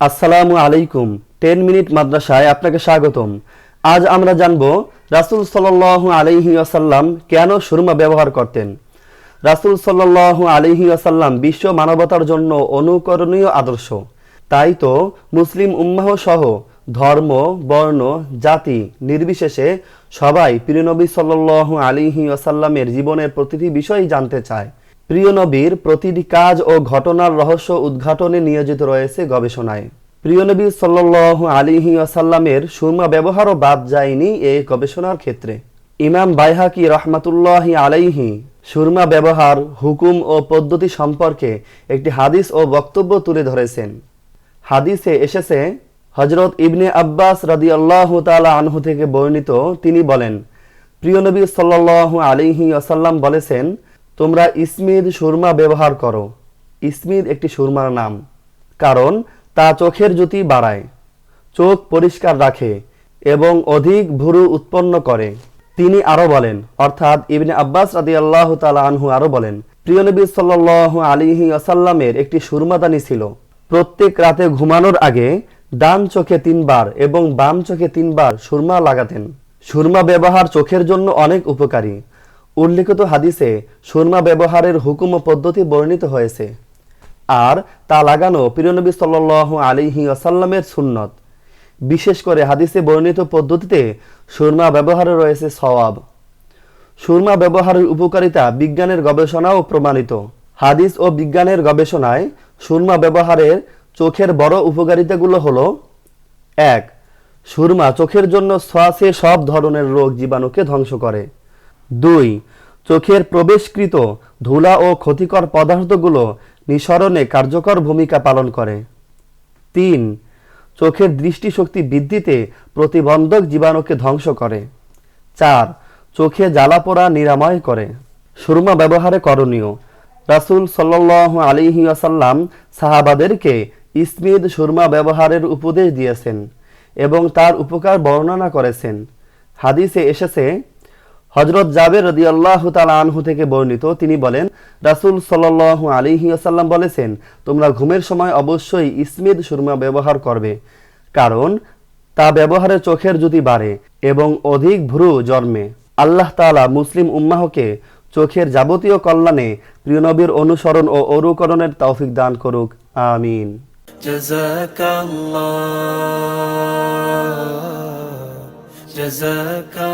আসসালামু আলাইকুম। Ten minute মাদ্রাসায় আপনাকে স্বাগতম। আজ আমরা জানব, রাসূল সাল্লাল্লাহু আলাইহি আসাল্লাম কেন সুরমা ব্যবহার করতেন? রাসুল সাল্লাল্লাহু আলাইহি আসাল্লাম বিশ্ব মানবতার জন্য অনুকরণীয় আদর্শ। তাই তো মুসলিম উম্মাহ সহ ধর্ম, বর্ণ, জাতি নির্বিশেষে সবাই প্রিয়নবী সাল্লাল্লাহু আলাইহি আসাল্লামের জীবনের প্রতিটি বিষয় জানতে চায়। প্রিয় নবীর প্রতিটি কাজ ও ঘটনার রহস্য উদ্ঘাটনে নিয়োজিত রয়েছে গবেষণায়। প্রিয় নবী সাল্লাল্লাহু আলিহি আসাল্লামের সুরমা ব্যবহারও বাদ যায়নি এই গবেষণার ক্ষেত্রে। ইমাম বাইহাকি রহমাতুল্লাহি আলাইহি সুরমা ব্যবহার, হুকুম ও পদ্ধতি সম্পর্কে একটি হাদিস ও বক্তব্য তুলে ধরেছেন। হাদিসে এসেছে হজরত ইবনে আব্বাস রাদি আল্লাহ তালা আনহু থেকে বর্ণিত, তিনি বলেন, প্রিয় নবী সাল্লাল্লাহু আলিহি আসাল্লাম বলেছেন তোমরা ইসমিদ সুরমা ব্যবহার করো। ইসমিদ একটি সুরমার নাম, কারণ তা চোখের জ্যোতি বাড়ায়, চোখ পরিষ্কার রাখে এবং অধিক ভুরু উৎপন্ন করে। তিনি আরও বলেন, অর্থাৎ ইবনে আব্বাস রাদি আল্লাহ আনহু আরও বলেন, প্রিয় নবী সাল্লাল্লাহু আলিহি আসাল্লামের একটি সুরমাদানি ছিল। প্রত্যেক রাতে ঘুমানোর আগে ডান চোখে তিনবার এবং বাম চোখে তিনবার সুরমা লাগাতেন। সুরমা ব্যবহার চোখের জন্য অনেক উপকারী। উল্লিখিত হাদিসে সুরমা ব্যবহারের হুকুম পদ্ধতি বর্ণিত হয়েছে। আর তা লাগানো প্রিয়নবী সাল আলিহি আসাল্লামের সুন্নত। বিশেষ করে হাদিসে বর্ণিত পদ্ধতিতে সুরমা ব্যবহারে রয়েছে সওয়াব। সুরমা ব্যবহারের উপকারিতা বিজ্ঞানের গবেষণাও প্রমাণিত। হাদিস ও বিজ্ঞানের গবেষণায় সুরমা ব্যবহারের চোখের বড় উপকারিতাগুলো হলো, এক, সুরমা চোখের জন্য শ্বাসে সব ধরনের রোগ জীবাণুকে ধ্বংস করে। দুই, চোখের প্রবেশকৃত ধুলা ও ক্ষতিকর পদার্থগুলো নিঃসরণে কার্যকর ভূমিকা পালন করে। তিন, চোখের দৃষ্টিশক্তি বৃদ্ধিতে প্রতিবন্ধক জীবাণুকে ধ্বংস করে। চার, চোখে জ্বালাপোড়া নিরাময় করে। সুরমা ব্যবহারে করণীয়। রাসূল সাল্লাল্লাহু আলাইহি আসাল্লাম সাহাবাদেরকে ইসমিদ সুরমা ব্যবহারের উপদেশ দিয়েছেন এবং তার উপকার বর্ণনা করেছেন। হাদিসে এসেছে হজরত জাবের রদি আল্লাহ আনহু থেকে বর্ণিত তিনি বলেন রাসূল সাল্লাল্লাহু আলাইহি আসাল্লাম বলেছেন তোমরা ঘুমের সময় অবশ্যই ইসমিদ সুরমা ব্যবহার করবে কারণ তা ব্যবহারে চোখের জ্যোতি বাড়ে এবং অধিক ভ্রু জন্মে আল্লাহ তাআলা মুসলিম উম্মাহকে চোখের যাবতীয় কল্যাণে প্রিয় নবীর অনুসরণ ও অনুকরণের তৌফিক দান করুক আমিন جزاك الله جزاك الله